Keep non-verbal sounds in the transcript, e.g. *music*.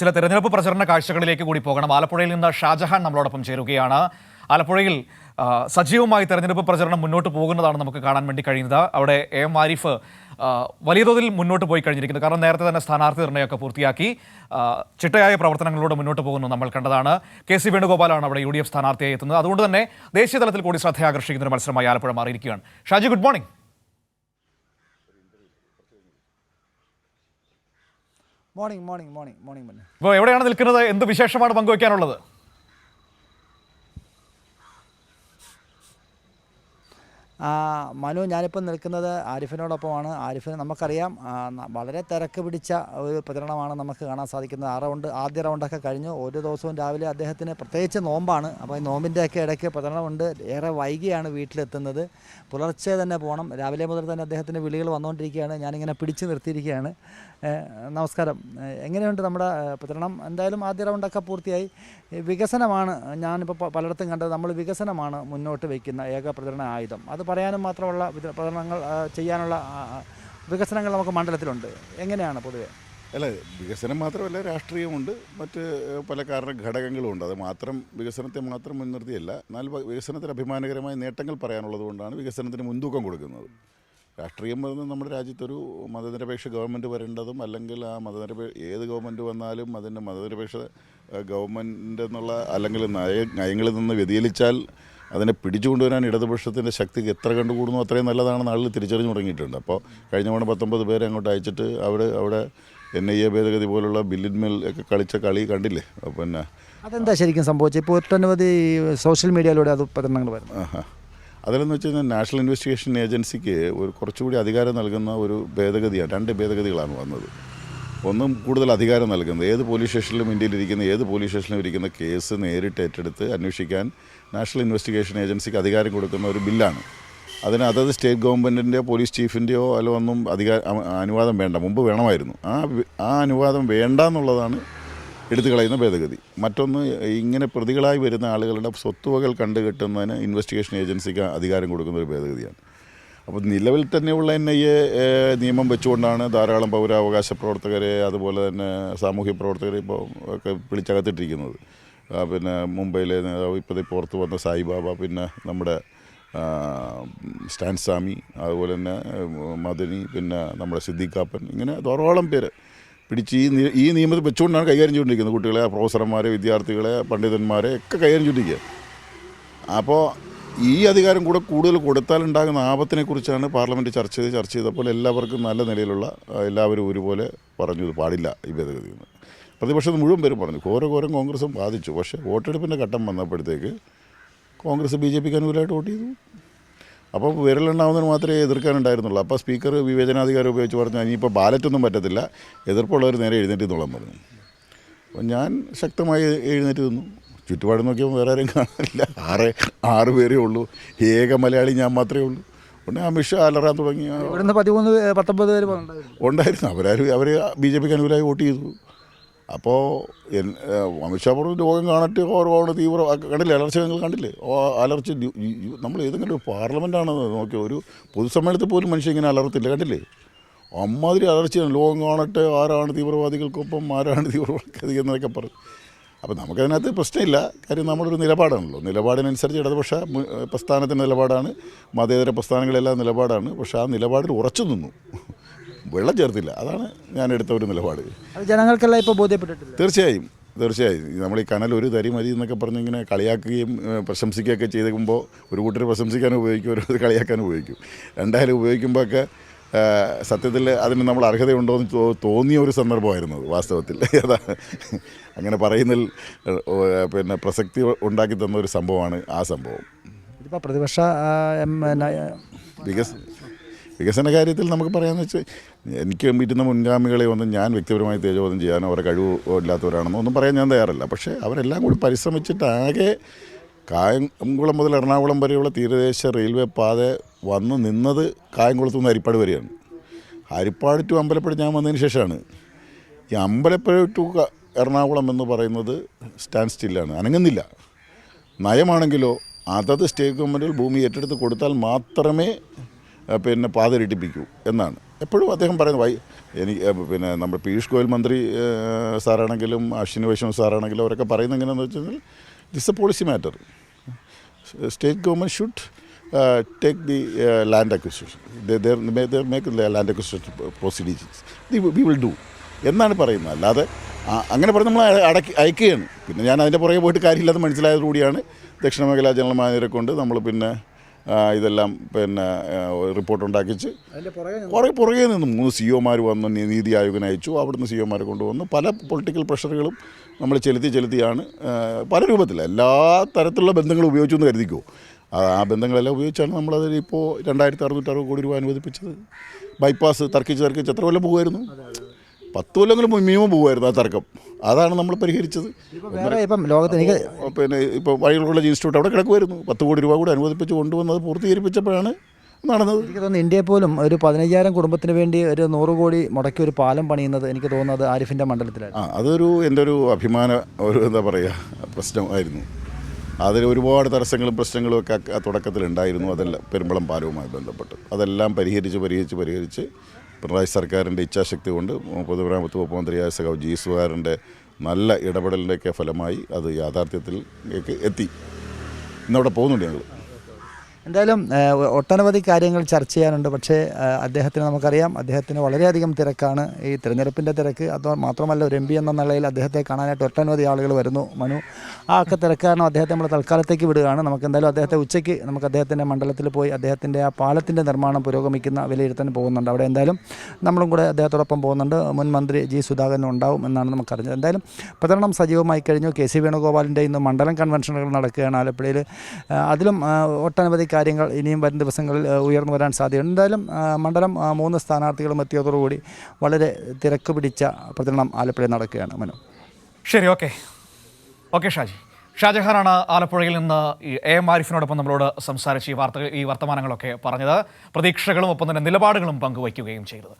ചില തെരഞ്ഞെടുപ്പ് പ്രചരണ കാഴ്ചകളിലേക്ക് കൂടി പോകണം. ആലപ്പുഴയിൽ നിന്ന് ഷാജഹാൻ നമ്മളോടൊപ്പം ചേരുകയാണ്. ആലപ്പുഴയിൽ സജീവമായി തെരഞ്ഞെടുപ്പ് പ്രചരണം മുന്നോട്ട് പോകുന്നതാണ് നമുക്ക് കാണാൻ വേണ്ടി കഴിയുന്നത്. അവിടെ എ എം ആരിഫ് വലിയ തോതിൽ മുന്നോട്ട് പോയി കഴിഞ്ഞിരിക്കുന്നു. കാരണം നേരത്തെ തന്നെ സ്ഥാനാർത്ഥി നിർണയമൊക്കെ പൂർത്തിയാക്കി ചിട്ടയായ പ്രവർത്തനങ്ങളിലൂടെ മുന്നോട്ട് പോകുന്നു നമ്മൾ കണ്ടതാണ്. കെ സി വേണുഗോപാലാണ് അവിടെ യു ഡി എഫ് സ്ഥാനാർത്ഥിയായി എത്തുന്നത്. അതുകൊണ്ട് തന്നെ ദേശീയ തലത്തിൽ കൂടി ശ്രദ്ധയാകർഷിക്കുന്ന ഒരു മത്സരമായി ആലപ്പുഴ മാറിയിരിക്കുകയാണ്. Shaji good morning. Morning morning morning morning ഇപ്പോൾ എവിടെയാണ് നിൽക്കുന്നത്? എന്ത് വിശേഷമാണ് പങ്കുവയ്ക്കാനുള്ളത് മനു ഞാനിപ്പോൾ നിൽക്കുന്നത് ആരിഫിനോടൊപ്പമാണ്. ആരിഫിന് നമുക്കറിയാം വളരെ തിരക്ക് പിടിച്ച ഒരു പ്രചരണമാണ് നമുക്ക് കാണാൻ സാധിക്കുന്നത്. ആ റൗണ്ട് ആദ്യ റൗണ്ടൊക്കെ കഴിഞ്ഞു. ഓരോ ദിവസവും രാവിലെ അദ്ദേഹത്തിന് പ്രത്യേകിച്ച് നോമ്പാണ്. അപ്പോൾ ഈ നോമ്പിന്റെയൊക്കെ ഇടയ്ക്ക് പ്രചരണമുണ്ട്. ഏറെ വൈകിയാണ് വീട്ടിലെത്തുന്നത്. പുലർച്ചെ തന്നെ പോകണം. രാവിലെ മുതൽ തന്നെ അദ്ദേഹത്തിന് വിളികൾ വന്നുകൊണ്ടിരിക്കുകയാണ്. ഞാനിങ്ങനെ പിടിച്ചു നിർത്തിയിരിക്കുകയാണ്. നമസ്കാരം. എങ്ങനെയുണ്ട് നമ്മുടെ പ്രചരണം? എന്തായാലും ആദ്യ റൗണ്ടൊക്കെ പൂർത്തിയായി. വികസനമാണ് ഞാനിപ്പോൾ പലയിടത്തും കണ്ടത്. നമ്മൾ വികസനമാണ് മുന്നോട്ട് വയ്ക്കുന്ന ഏക പ്രചരണ ആയുധം. അത് പറയാനും മാത്രമുള്ള പ്രകടനങ്ങൾ ചെയ്യാനുള്ള വികസനങ്ങൾ നമുക്ക് മണ്ഡലത്തിലുണ്ട്. എങ്ങനെയാണ് പൊതുവെ? അല്ല വികസനം മാത്രമല്ല രാഷ്ട്രീയമുണ്ട്. മറ്റ് പല കാരണ ഘടകങ്ങളും ഉണ്ട് അത് മാത്രം വികസനത്തെ മാത്രം മുൻനിർത്തിയല്ല എന്നാൽ വികസനത്തിന് അഭിമാനകരമായ നേട്ടങ്ങൾ പറയാനുള്ളത് കൊണ്ടാണ് വികസനത്തിന് മുൻതൂക്കം കൊടുക്കുന്നത്. രാഷ്ട്രീയം പറയുന്നത് നമ്മുടെ രാജ്യത്തൊരു മതനിരപേക്ഷ ഗവൺമെന്റ് വരേണ്ടതും അല്ലെങ്കിൽ ആ മതനിരപേക്ഷ ഏത് ഗവൺമെന്റ് വന്നാലും അതിന്റെ മതനിരപേക്ഷ ഗവൺമെന്റ് എന്നുള്ള അല്ലെങ്കിൽ നയ നയങ്ങളിൽ നിന്ന് വ്യതിചലിച്ചാൽ അതിനെ പിടിച്ചുകൊണ്ടുവരാൻ ഇടതുപക്ഷത്തിന്റെ ശക്തിക്ക് എത്ര കണ്ടുകൂടുന്നു അത്രയും നല്ലതാണെന്ന് ആളുകൾ തിരിച്ചറിഞ്ഞു തുടങ്ങിയിട്ടുണ്ട്. അപ്പോൾ കഴിഞ്ഞ തവണ പത്തൊമ്പത് പേരെ അങ്ങോട്ട് അയച്ചിട്ട് അവിടെ അവിടെ എൻ ഐ എ ഭേദഗതി പോലുള്ള ബില്ലിന്മേൽ ഒക്കെ കളിച്ച കളി കണ്ടില്ലേ? പിന്നെ അതെന്താ ശരിക്കും സംഭവിച്ചത്? ഇപ്പോൾ ഒട്ടനവധി സോഷ്യൽ മീഡിയയിലൂടെ അത് പ്രചരണങ്ങൾ വരുന്നു. ആഹാ. അതിലെന്ന് വെച്ച് കഴിഞ്ഞാൽ നാഷണൽ ഇൻവെസ്റ്റിഗേഷൻ ഏജൻസിക്ക് ഒരു കുറച്ചുകൂടി അധികാരം നൽകുന്ന ഒരു ഭേദഗതിയാണ്. രണ്ട് ഭേദഗതികളാണ് വന്നത്. ഒന്നും കൂടുതൽ അധികാരം നൽകുന്നത്. ഏത് പോലീസ് സ്റ്റേഷനിലും ഇന്ത്യയിലിരിക്കുന്ന ഏത് പോലീസ് സ്റ്റേഷനിലും ഇരിക്കുന്ന കേസ് നേരിട്ട് ഏറ്റെടുത്ത് അന്വേഷിക്കാൻ നാഷണൽ ഇൻവെസ്റ്റിഗേഷൻ ഏജൻസിക്ക് അധികാരം കൊടുക്കുന്ന ഒരു ബില്ലാണ്. അതിന് അതത് സ്റ്റേറ്റ് ഗവൺമെന്റിന്റെയോ പോലീസ് ചീഫിന്റെയോ അല്ല ഒന്നും അധികാര അനുവാദം വേണ്ട. മുമ്പ് വേണമായിരുന്നു. ആ ആ അനുവാദം വേണ്ട എന്നുള്ളതാണ് എടുത്തു കളയുന്ന ഭേദഗതി. മറ്റൊന്ന് ഇങ്ങനെ പ്രതികളായി വരുന്ന ആളുകളുടെ സ്വത്തുവകൾ കണ്ടുകെട്ടുന്നതിന് ഇൻവെസ്റ്റിഗേഷൻ ഏജൻസിക്ക് അധികാരം കൊടുക്കുന്ന ഒരു ഭേദഗതിയാണ്. അപ്പോൾ നിലവിൽ തന്നെയുള്ള എൻ ഐ എ നിയമം വെച്ചുകൊണ്ടാണ് ധാരാളം പൗരാവകാശ പ്രവർത്തകരെ അതുപോലെ തന്നെ സാമൂഹ്യ പ്രവർത്തകരെ ഇപ്പോൾ ഒക്കെ വിളിച്ചകത്തിട്ടിരിക്കുന്നത് പിന്നെ മുംബൈയിലെ നേതാവ് ഇപ്പോൾ പുറത്ത് വന്ന സായിബാബ പിന്നെ നമ്മുടെ സ്റ്റാൻ സ്വാമി അതുപോലെ തന്നെ മദനി പിന്നെ നമ്മുടെ സിദ്ദിഖാപ്പൻ ഇങ്ങനെ ധാരാളം പേര് പിടിച്ച് ഈ ഈ നിയമത്തിൽ വെച്ചുകൊണ്ടാണ് കൈകാര്യം ചെയ്തുകൊണ്ടിരിക്കുന്നത്. കുട്ടികളെ പ്രൊഫസർമാരെ വിദ്യാർത്ഥികളെ പണ്ഡിതന്മാരെ ഒക്കെ കൈകാര്യം ചെയ്തിരിക്കുക അപ്പോൾ ഈ അധികാരം കൂടെ കൂടുതൽ കൊടുത്താൽ ഉണ്ടാകുന്ന ആപത്തിനെ കുറിച്ചാണ് പാർലമെന്റ് ചർച്ച ചെയ്ത് ചർച്ച ചെയ്തപ്പോൾ എല്ലാവർക്കും നല്ല നിലയിലുള്ള എല്ലാവരും ഒരുപോലെ പറഞ്ഞു. ഇത് പാടില്ല ഈ ഭേദഗതി എന്ന്. പ്രതിപക്ഷത്ത് മുഴുവൻ പേരും പറഞ്ഞു. ഘോരഘോരം കോൺഗ്രസും ബാധിച്ചു. പക്ഷേ വോട്ടെടുപ്പിന്റെ ഘട്ടം വന്നപ്പോഴത്തേക്ക് കോൺഗ്രസ് ബി ജെ പിക്ക് അനുകൂലമായിട്ട് വോട്ട് ചെയ്തു. അപ്പോൾ വിരലുണ്ടാവുന്നതിന് മാത്രമേ എതിർക്കാനുണ്ടായിരുന്നുള്ളൂ. അപ്പോൾ സ്പീക്കർ വിവേചനാധികാരം ഉപയോഗിച്ച് പറഞ്ഞു ഇനിയിപ്പോൾ ബാലറ്റൊന്നും പറ്റത്തില്ല. എതിർപ്പുള്ളവർ നേരെ എഴുന്നേറ്റ് നിന്നോളാൻ പറഞ്ഞു. അപ്പോൾ ഞാൻ ശക്തമായി എഴുന്നേറ്റ് നിന്നു. ചുറ്റുപാട് നോക്കിയപ്പോൾ വേറെ ആരും കാണില്ല ആറ് ആറ് പേരേ ഉള്ളൂ. ഏക മലയാളി ഞാൻ മാത്രമേ ഉള്ളൂ. ഉടനെ അമിത്ഷാ അലറാൻ തുടങ്ങി. ഇവിടുന്ന് പതിമൂന്ന് പത്തൊമ്പത് പേര് ഉണ്ടായിരുന്നു. അവരാരും അവർ ബി ജെ പിക്ക് അനുകൂലമായി വോട്ട് ചെയ്തു. അപ്പോൾ എൻ അമിത്ഷാ പറഞ്ഞു ലോകം കാണട്ടെ ഓരോ തീവ്ര കണ്ടില്ലേ അലർച്ച ഞങ്ങൾ കണ്ടില്ലേ? ഓ അലർച്ച നമ്മൾ ഏതെങ്കിലും ഒരു പാർലമെന്റാണ് നോക്കിയോ ഒരു പൊതുസമ്മേളനത്തിൽ പോലും മനുഷ്യൻ ഇങ്ങനെ അലർത്തില്ല കണ്ടില്ലേ? അമ്മാതിരി അലർച്ചയാണ്. ലോകം കാണട്ടെ ആരാണ് തീവ്രവാദികൾക്കൊപ്പം ആരാണ് തീവ്രവാദികൾ എന്നൊക്കെ പറഞ്ഞു അപ്പോൾ നമുക്കതിനകത്ത് പ്രശ്നമില്ല. കാര്യം നമ്മളൊരു നിലപാടാണല്ലോ. നിലപാടിനനുസരിച്ച് ഇടതുപക്ഷ പ്രസ്ഥാനത്തിന്റെ നിലപാടാണ്. മതേതര പ്രസ്ഥാനങ്ങളെല്ലാം നിലപാടാണ്. പക്ഷേ ആ നിലപാടിൽ ഉറച്ചു നിന്നു. വെള്ളം ചേർത്തില്ല. അതാണ് ഞാൻ എടുത്ത ഒരു നിലപാട്. ജനങ്ങൾക്കെല്ലാം ഇപ്പോൾ ബോധ്യപ്പെട്ടിട്ടില്ല. തീർച്ചയായും. തീർച്ചയായും. നമ്മൾ ഈ കനൽ ഒരു തരി മതി എന്നൊക്കെ പറഞ്ഞ് ഇങ്ങനെ കളിയാക്കുകയും പ്രശംസിക്കുകയൊക്കെ ചെയ്തുമ്പോൾ ഒരു കൂട്ടർ പ്രശംസിക്കാനും ഉപയോഗിക്കും ഒരു കളിയാക്കാനും ഉപയോഗിക്കും. രണ്ടായാലും ഉപയോഗിക്കുമ്പോഴൊക്കെ സത്യത്തിൽ അതിന് നമ്മൾ അർഹതയുണ്ടോ എന്ന് തോന്നിയ ഒരു സന്ദർഭമായിരുന്നു വാസ്തവത്തിൽ. *laughs* അതാ അങ്ങനെ പറയുന്നതിൽ പിന്നെ പ്രസക്തി ഉണ്ടാക്കി തന്ന ഒരു സംഭവമാണ് ആ സംഭവം. ഇതിപ്പോൾ പ്രതിപക്ഷ വികസ വികസന കാര്യത്തിൽ നമുക്ക് പറയാമെന്ന് വെച്ചാൽ എനിക്ക് ഇരുന്ന മുൻഗാമികളെ ഒന്നും ഞാൻ വ്യക്തിപരമായി തേജോധം ചെയ്യാനോ അവരെ കഴിവ് ഇല്ലാത്തവരാണെന്നോ ഒന്നും പറയാൻ ഞാൻ തയ്യാറല്ല. പക്ഷേ അവരെല്ലാം കൂടി പരിശ്രമിച്ചിട്ട് ആകെ കായംകുളം മുതൽ എറണാകുളം വരെയുള്ള തീരദേശ റെയിൽവേ പാത വന്ന് നിന്നത് കായംകുളത്തു നിന്ന് ഹരിപ്പാട് വരെയാണ്. ഹരിപ്പാട് ടു അമ്പലപ്പുഴ ഞാൻ വന്നതിന് ശേഷമാണ്. ഈ അമ്പലപ്പുഴ ടു എറണാകുളം എന്ന് പറയുന്നത് സ്റ്റാൻഡ് സ്റ്റില്ലാണ് അനങ്ങുന്നില്ല. നയമാണെങ്കിലോ അതത് സ്റ്റേറ്റ് ഗവൺമെന്റുകൾ ഭൂമി ഏറ്റെടുത്ത് കൊടുത്താൽ മാത്രമേ പിന്നെ പാത ഇരട്ടിപ്പിക്കൂ എന്നാണ്. എപ്പോഴും അദ്ദേഹം പറയുന്നത് വൈ എനിക്ക് പിന്നെ നമ്മുടെ പീയൂഷ് ഗോയൽ മന്ത്രി സാറാണെങ്കിലും അശ്വിനി വൈഷ്ണവ് സാറാണെങ്കിലും അവരൊക്കെ പറയുന്നത് എങ്ങനെയാണെന്ന് വെച്ചാൽ this a policy matter state government should take the land acquisition make land acquisition procedures we will do എന്നാണ് പറയുന്നത്. അല്ലാതെ അങ്ങനെ പറഞ്ഞ് നമ്മൾ അടക്കി അയക്കുകയാണ്. പിന്നെ ഞാൻ അതിന്റെ പുറകെ പോയിട്ട് കാര്യമില്ലാതെ മനസ്സിലായതോടുകൂടിയാണ് ദക്ഷിണ മേഖലാ ജനറൽ മാനേജരെ കൊണ്ട് നമ്മൾ പിന്നെ ഇതെല്ലാം പിന്നെ റിപ്പോർട്ട് ഉണ്ടാക്കിച്ച് കുറേ പുറകെ നിന്ന് മൂന്ന് സി ഒമാർ വന്ന് നീതി ആയോഗിന് അയച്ചു. അവിടുന്ന് സി ഒമാരെ കൊണ്ടുവന്നു പല പൊളിറ്റിക്കൽ പ്രഷറുകളും നമ്മൾ ചെലുത്തി ചെലുത്തിയാണ് പല രൂപത്തിൽ എല്ലാ തരത്തിലുള്ള ബന്ധങ്ങളും ഉപയോഗിച്ചു എന്ന് കരുതിക്കോ. ആ ആ ബന്ധങ്ങളെല്ലാം ഉപയോഗിച്ചാണ് നമ്മളതിൽ ഇപ്പോൾ രണ്ടായിരത്തി അറുന്നൂറ്റി അറുപത് കോടി രൂപ അനുവദിപ്പിച്ചത്. ബൈപ്പാസ് തർക്കിച്ച് തർക്കിച്ച് എത്ര കൊല്ലം പോകുമായിരുന്നു? പത്ത് കൊല്ലങ്ങളും മിനിമം പോകുമായിരുന്നു ആ തർക്കം. അതാണ് നമ്മൾ പരിഹരിച്ചത്. വേറെ ഇപ്പം ലോകത്ത് എനിക്ക് പിന്നെ ഇപ്പോൾ വഴികളുള്ള ഇൻസ്റ്റിറ്റ്യൂട്ട് അവിടെ കിടക്കുമായിരുന്നു പത്ത് കോടി രൂപ കൂടി അനുവദിപ്പിച്ച് കൊണ്ടുവന്നത് പൂർത്തീകരിപ്പിച്ചപ്പോഴാണ് നടന്നത്. എനിക്ക് തോന്നുന്നു ഇന്ത്യയെ പോലും ഒരു പതിനയ്യായിരം കുടുംബത്തിന് വേണ്ടി ഒരു നൂറ് കോടി മുടക്കി ഒരു പാലം പണിയുന്നത് എനിക്ക് തോന്നുന്നത് ആരിഫിന്റെ മണ്ഡലത്തിലാണ് ആ അതൊരു എന്റെ ഒരു അഭിമാന ഒരു എന്താ പറയുക പ്രശ്നമായിരുന്നു അതിൽ ഒരുപാട് തടസ്സങ്ങളും പ്രശ്നങ്ങളും ഒക്കെ തുടക്കത്തിൽ ഉണ്ടായിരുന്നു അതെല്ലാം പെരുമ്പളം പാലവുമായി ബന്ധപ്പെട്ട്. അതെല്ലാം പരിഹരിച്ച് പരിഹരിച്ച് പരിഹരിച്ച് പിണറായി സർക്കാരിന്റെ ഇച്ഛാശക്തി കൊണ്ട് പൊതുമരാമത്ത് വകുപ്പ് മന്ത്രിയായ സഖാവ് ജി നല്ല ഇടപെടലിന്റെയൊക്കെ ഫലമായി അത് യാഥാർത്ഥ്യത്തിലേക്ക് എത്തി. ഇന്നവിടെ പോകുന്നുണ്ട് ഞങ്ങൾ എന്തായാലും ഒട്ടനവധി കാര്യങ്ങൾ ചർച്ച ചെയ്യാനുണ്ട്. പക്ഷേ അദ്ദേഹത്തിന് നമുക്കറിയാം അദ്ദേഹത്തിന് വളരെയധികം തിരക്കാണ് ഈ തിരഞ്ഞെടുപ്പിന്റെ തിരക്ക്. അത് മാത്രമല്ല ഒരു എം പി എന്ന നിലയിൽ അദ്ദേഹത്തെ കാണാനായിട്ട് ഒട്ടനവധി ആളുകൾ വരുന്നു. മനു ആ ഒക്കെ തിരക്ക് കാരണം അദ്ദേഹത്തെ നമ്മൾ തൽക്കാലത്തേക്ക് വിടുകയാണ്. നമുക്ക് എന്തായാലും അദ്ദേഹത്തെ ഉച്ചയ്ക്ക് നമുക്ക് അദ്ദേഹത്തിന്റെ മണ്ഡലത്തിൽ പോയി അദ്ദേഹത്തിന്റെ ആ പാലത്തിന്റെ നിർമ്മാണം പുരോഗമിക്കുന്ന വിലയിരുത്താൻ പോകുന്നുണ്ട്. അവിടെ എന്തായാലും നമ്മളും കൂടെ അദ്ദേഹത്തോടൊപ്പം പോകുന്നുണ്ട്. മുൻ മന്ത്രി ജി സുധാകരൻ ഉണ്ടാവും എന്നാണ് നമുക്കറിഞ്ഞത്. എന്തായാലും പ്രചരണം സജീവമായി കഴിഞ്ഞു. കെ സി വേണുഗോപാലിന്റെ ഇന്ന് മണ്ഡലം കൺവെൻഷനുകൾ നടക്കുകയാണ് ആലപ്പുഴയിൽ. അതിലും ഒട്ടനവധി കാര്യങ്ങൾ ഇനിയും വരും ദിവസങ്ങളിൽ ഉയർന്നു വരാൻ സാധ്യതയുണ്ട്. എന്തായാലും മണ്ഡലം മൂന്ന് സ്ഥാനാർത്ഥികളും എത്തിയതോടുകൂടി വളരെ തിരക്ക് പിടിച്ച പ്രചരണം ആലപ്പുഴയിൽ നടക്കുകയാണ്. മനു. ശരി ഓക്കെ. ഓക്കെ ഷാജി. ഷാജഹാനാണ് ആലപ്പുഴയിൽ നിന്ന് എ എം ആരിഫിനോടൊപ്പം നമ്മളോട് സംസാരിച്ച് ഈ വാർത്തകൾ ഈ വർത്തമാനങ്ങളൊക്കെ പറഞ്ഞത്. പ്രതീക്ഷകളും ഒപ്പം തന്നെ നിലപാടുകളും പങ്കുവയ്ക്കുകയും ചെയ്തത്.